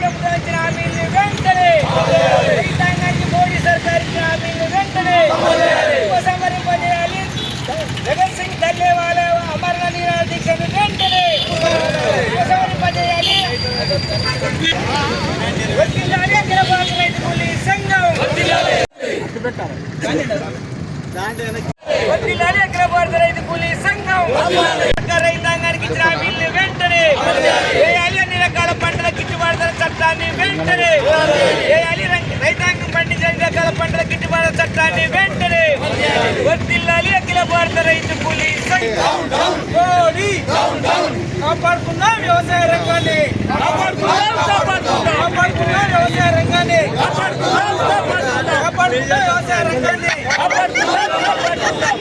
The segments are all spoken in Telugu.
ప్రభుత్వం ఇచ్చిన హామీలను వెంటనే రైతాంగానికి మోడీ సర్కార్ ఇచ్చిన హామీలను వెంటనే ఉపసంహరింపజేయాలి. జగన్ సింగ్ తల్లే వాళ్ళ అమరణ నిరాహార దీక్షను వెంటనే ఉపసంహరింపజేయాలి. వర్తిల్లాలి అఖిల భారత రైతు కూలీ సంఘం. వర్తిల్లాలి అఖిల భారత రైతు కూలీ సంఘం. రైతాంగానికి ఇచ్చిన హామీలను వెంటనే కాపాడుకుందాం వ్యవసాయ రంగాన్ని కాపాడుకుందాం కాపాడుకుందాం కాపాడుకుందాం వ్యవసాయ రంగాన్ని కాపాడుకుందాం కాపాడుకుందాం కాపాడుకుందాం వ్యవసాయ రంగాన్ని కాపాడుకుందాం కాపాడుకుందాం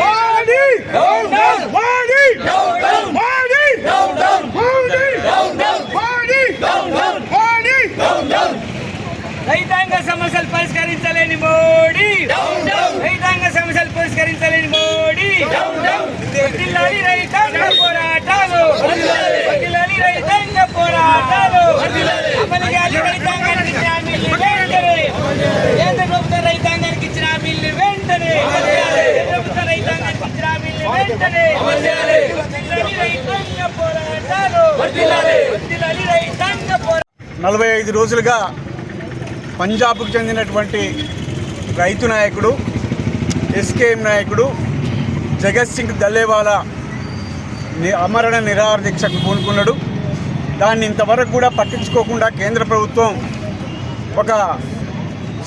Modi down down Modi down down Modi down down Modi down down Modi down down Modi down down రైతాంగ సమస్యలు పరిష్కరించలేని మోడీ రైతాంగ సమస్యలు పరిష్కరించలేని మోడీ వడ్డిల్లాలి రైతాంగ పోరాటాలు వడ్డిల్లాలి రైతాంగ పోరాటాలు. రైతాంగానికి ఇచ్చిన హామీలు వెంటనే. కేంద్ర ప్రభుత్వ రైతాంగానికి ఇచ్చిన హామీలు వెంటనే. ప్రభుత్వ రైతాంగానికి ఇచ్చిన హామీలు వెంటనే. రైతాంగ పోరాటాలు. రైతాంగ పోరాటాలు. నలభై ఐదు రోజులుగా పంజాబ్కు చెందినటువంటి రైతు నాయకుడు ఎస్కేఎం నాయకుడు జగత్ సింగ్ దల్లేవాలా అమరణ నిరాహార దీక్షకు పూనుకున్నాడు. దాన్ని ఇంతవరకు కూడా పట్టించుకోకుండా కేంద్ర ప్రభుత్వం ఒక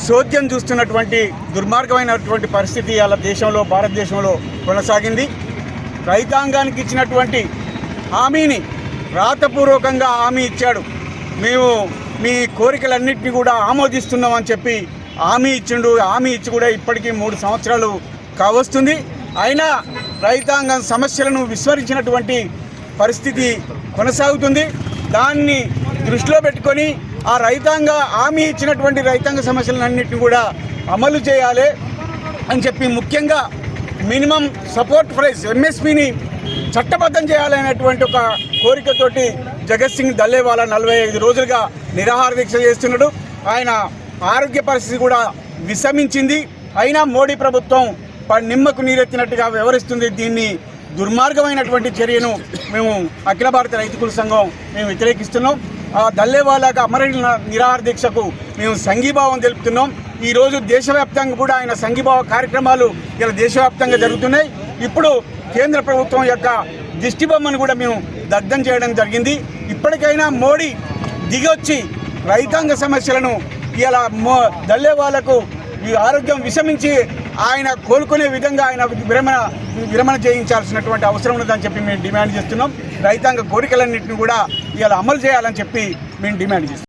సోద్యం చూస్తున్నటువంటి దుర్మార్గమైనటువంటి పరిస్థితి అలా దేశంలో భారతదేశంలో కొనసాగింది. రైతాంగానికి ఇచ్చినటువంటి హామీని రాతపూర్వకంగా హామీ ఇచ్చాడు. మేము మీ కోరికలన్నింటినీ కూడా ఆమోదిస్తున్నామని చెప్పి హామీ ఇచ్చిండు. హామీ ఇచ్చి కూడా ఇప్పటికీ మూడు సంవత్సరాలు కావస్తుంది. అయినా రైతాంగం సమస్యలను విస్మరించినటువంటి పరిస్థితి కొనసాగుతుంది. దాన్ని దృష్టిలో పెట్టుకొని ఆ రైతాంగ హామీ ఇచ్చినటువంటి రైతాంగ సమస్యలన్నింటినీ కూడా అమలు చేయాలి అని చెప్పి ముఖ్యంగా మినిమం సపోర్ట్ ప్రైస్ ఎంఎస్పిని చట్టబద్ధం చేయాలనేటువంటి ఒక కోరికతోటి జగత్ సింగ్ దల్లేవాల నలభై ఐదు రోజులుగా నిరాహార దీక్ష చేస్తున్నాడు. ఆయన ఆరోగ్య పరిస్థితి కూడా విషమించింది. అయినా మోడీ ప్రభుత్వం నిమ్మకు నీరెత్తినట్టుగా వ్యవహరిస్తుంది దీన్ని దుర్మార్గమైనటువంటి చర్యను మేము అఖిల భారత రైతుకుల సంఘం మేము వ్యతిరేకిస్తున్నాం. ఆ దల్లేవాలాగా అమర నిరాహార దీక్షకు మేము సంఘీభావం తెలుపుతున్నాం. ఈరోజు దేశవ్యాప్తంగా కూడా ఆయన సంఘీభావ కార్యక్రమాలు ఇలా దేశవ్యాప్తంగా జరుగుతున్నాయి. ఇప్పుడు కేంద్ర ప్రభుత్వం యొక్క దిష్టిబొమ్మను కూడా మేము దగ్ధం చేయడం జరిగింది. ఇప్పటికైనా మోడీ దిగొచ్చి రైతాంగ సమస్యలను ఇలా మో దళ్ళే వాళ్ళకు ఈ ఆరోగ్యం విషమించి ఆయన కోలుకునే విధంగా ఆయన విరమణ విరమణ చేయించాల్సినటువంటి అవసరం ఉన్నదని చెప్పి మేము డిమాండ్ చేస్తున్నాం. రైతాంగ కోరికలన్నింటినీ కూడా ఇవాళ అమలు చేయాలని చెప్పి మేము డిమాండ్ చేస్తున్నాం.